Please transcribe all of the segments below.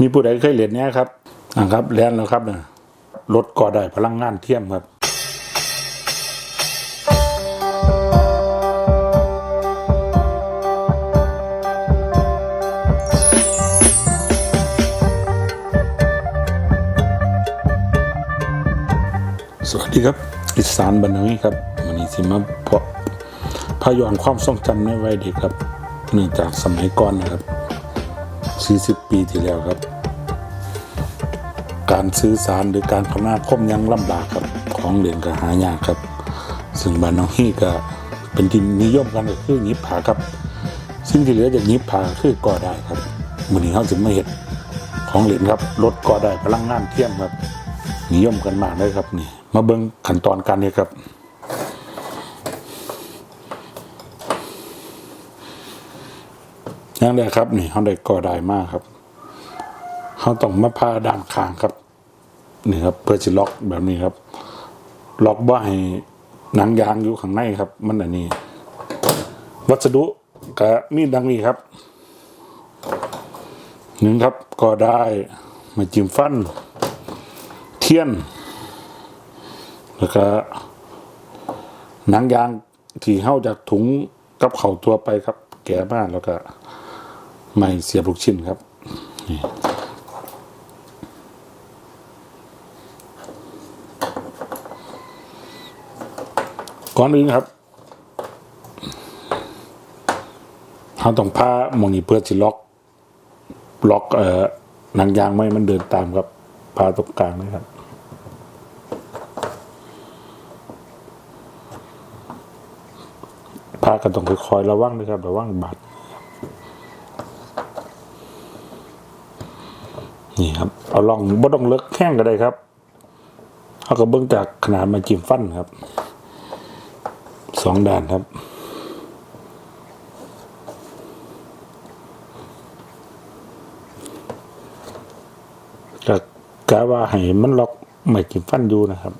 มีผู้ใดเคยเรียนเนี้ยครับอ่าครับเรียนแล้วครับเนี่ยรถก่อได้พลังงานเทียมครับสวัสดีครับอิสานบันเทิงครับวันนี้สิมาเพาะพยอนความทรงจำในวัยเด็กครับเนื่องจากสมัยก่อนนะครับ 40 ปีที่แล้วครับ การสื่อสารหรือการคมนาคมยังลำบากครับของเรียนก็หายากครับ ซึ่งบ้านน้องฮี่ก็เป็นที่นิยมกันก็คือยิบผาครับซึ่งที่เหลือจากยิบผาคือก่อได้ครับมือนี้เขาจะไม่เห็นของเหรียญครับรถก่อได้พลังงานเทียมครับนิยมกันมากเลยครับนี่ มาเบิ่งขั้นตอนการนี้ครับ ย่างแรกครับ นี่เขาได้ก่อได้มากครับเขาต้องมาพาด้านข้างครับ นี่ครับ เพื่อจะล็อกแบบนี้ครับ ล็อกบ่ให้หนังยางอยู่ข้างในครับ มันอันนี้ วัสดุก็มีดังนี้ครับหนึ่งครับก็ได้มาจิ้มฟัน เทียน แล้วก็หนังยางที่เข้าจากถุงกับเข่าตัวไปครับ แก่มากแล้วก็ ไม่เสียบลูกชิ้นครับก่อนอื่นครับเราต้องพาหมองนี้เพื่อสิล็อก ล็อกเอ่อหนังยางไม่มันเดินตามครับพาตรงกลางนะครับพากันต้องคอยๆระวังนะครับระวังบาด นี่ครับเอาลองบ่ต้องเลิกแข้งก็ได้ครับเอาก็เบิ้งจากขนาดมาจิ้มฟันครับสองด่านครับก็กะว่าให้มันล็อกไม่จิ้มฟันอยู่นะครับ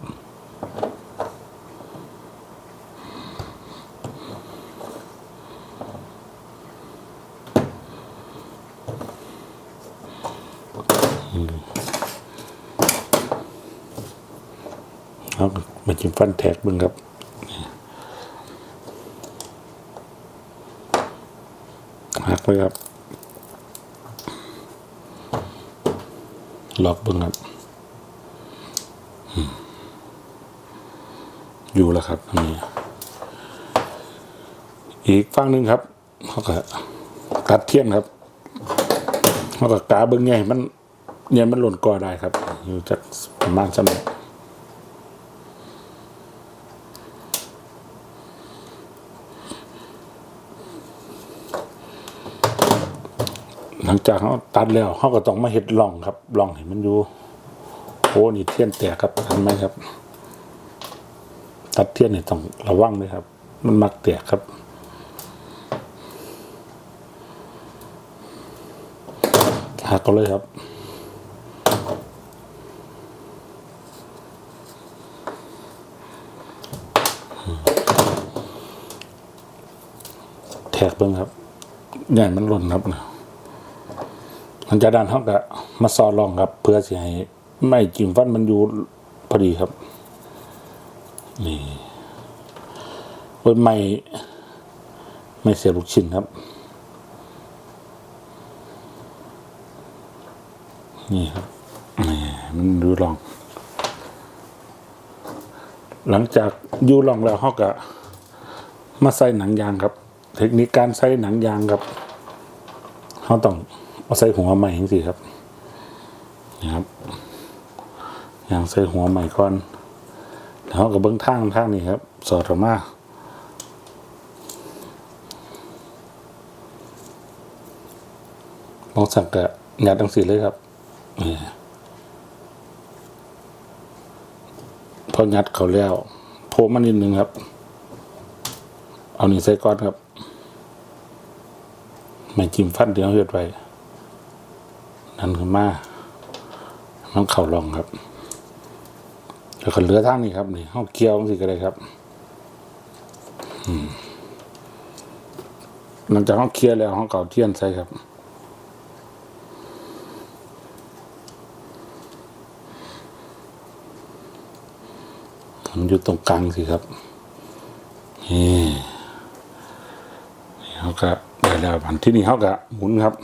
เอาิมฟันแทกบึงครับหักไปครับล็อกบึงครับอืมอยู่แล้วครับอันนี้ อีกฝั่งหนึ่งครับเขาก็ตัดเทียนครับเขาก็กาบิ้งไงมันเนี่ยมันหล่นก่อได้ครับ อยู่จากประมาณสมัยห ลังจากเขาตัดแล้วเขาก็ต้องมาเห็ดร่องครับร่องเห็นมันอยู่โอ้นี่เทียนแตกครับเห็นไหมครับ ตัดเทียนเนี่ยต้องระวังเลยครับ มันมักแตกครับหักก็เลยครับแทกเบิ้งครับใหญ่มันหล่นครับนะ ลังจากนั้นเขาก็มาซอลองครับ เพื่อสิให้ไม่จิ้มฟันมันอยู่พอดีครับ นี่เว้ยไม่ไม่เสียลูกชิ้นครับ นี่ครับนี่มันดูลอง หลังจากยูลองแล้วเขาก็มาใส่หนังยางครับ เทคนิคการใส่หนังยางครับเขาต้อง เอาใส่หัวใหม่ทั้งสิครับนะครับอย่างใส่หัวใหม่ก่อนแล้วก็เบิ้องทางทางนี้ครับ สอดออกมาลองสั่งกะยัดทั้งสี่เลยครับพอยัดเขาแล้วโผล่มานิดนึงครับ เอาหนี่งใส่ก้อนครับไม่จิ้มฟันเดียวเฮ็ดไว้ มันขึ้นมาน้องเข่าลองครับแล้วก็เหลือทางนี้ครับนี่ห้องเกียวสิก็เลยครับหลังจากห้องเคียแล้วห้องเก่าเทียนใช่ครับมันอยู่ตรงกลางสิครับนี่เขาก็ได้แล้วผ่านที่นี่เขาก็หมุนครับ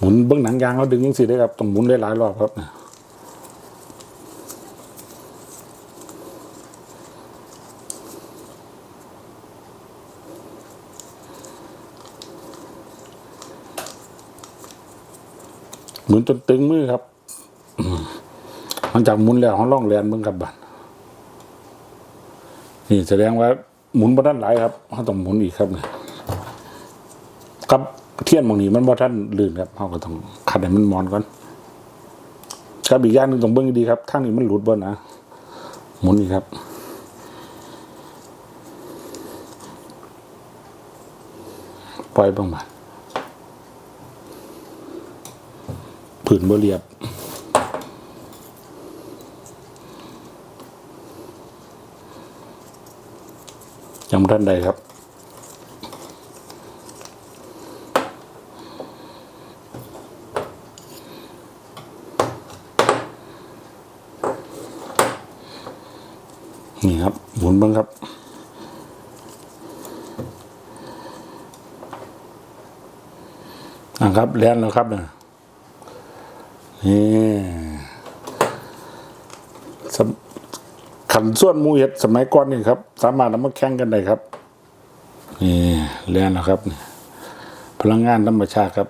หมุนเบื้องหนังยางเขาดึงยังสิได้ครับต้องหมุนได้หลายรอบครับเหมุนจนตึงมือครับมหลังจากหมุนแล้วเขาล่องแลนเบื้องกับบันนี่แสดงว่าหมุนบ่ทันหลายครับเขาต้องหมุนอีกครับเนี่ย เทียนบางนี้มันบ่ทันลื่นครับเขาก็ต้องขัดให้มันมอนก่อนครับอีกอย่างหนึงต้องเบิ่งดีครับทางนี้มันหลุดบ่นะหมุนอีกครับปล่อยบ้างมาผืนบ่เรียบจำท่านใดครับ นี่ครับหมุนบ้างครับอะครับแล่นแล้วครับเนี่ยนี่ขันส่วนมูเห็ดสมัยก่อนนี่ครับ สามารถนำมาแข่งกันได้ครับนี่แล่นแล้วครับ พลังงานธรรมชาติครับ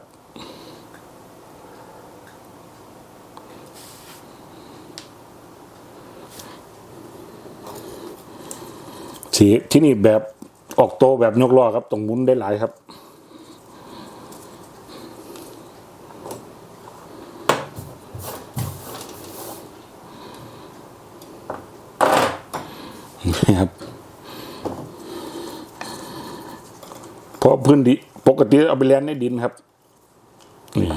สีที่นี่แบบออกโตแบบยกล้อครับตรงมุนได้หลายครับ นี่ครับเพราะพื้นดิปกติเอาไปแลนในดินครับนี่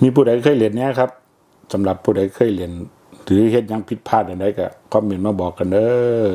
มีผู้ใดเคยเรียนเนี้ยครับสำหรับผู้ใดเคยเรียนหรือเฮ็ดยังผิดพลาดอะไรก็คอมเมนต์มาบอกกันเด้อ